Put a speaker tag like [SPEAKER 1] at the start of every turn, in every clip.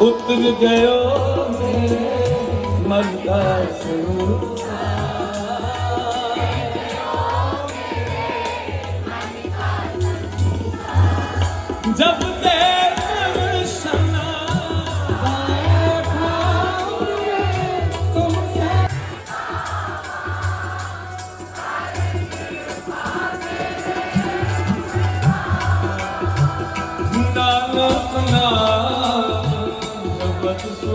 [SPEAKER 1] ਉਤਰ ਗયો ਮੇਰੇ ਮਨ ਦਾ ਸਰੂਰ ਜਬ ਤੇ ਸਨਾ। ਨਾਨਕ ਨਾਮ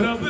[SPEAKER 1] Bravo.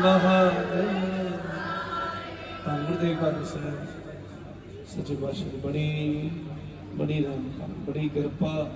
[SPEAKER 1] ਤੇ ਧੰਨ ਗੁਰ ਦੇ ਸੱਚੇ ਪਾਤਸ਼ਾਹ ਬੜੀ ਬੜੀ ਰਾਮ ਬੜੀ ਕਿਰਪਾ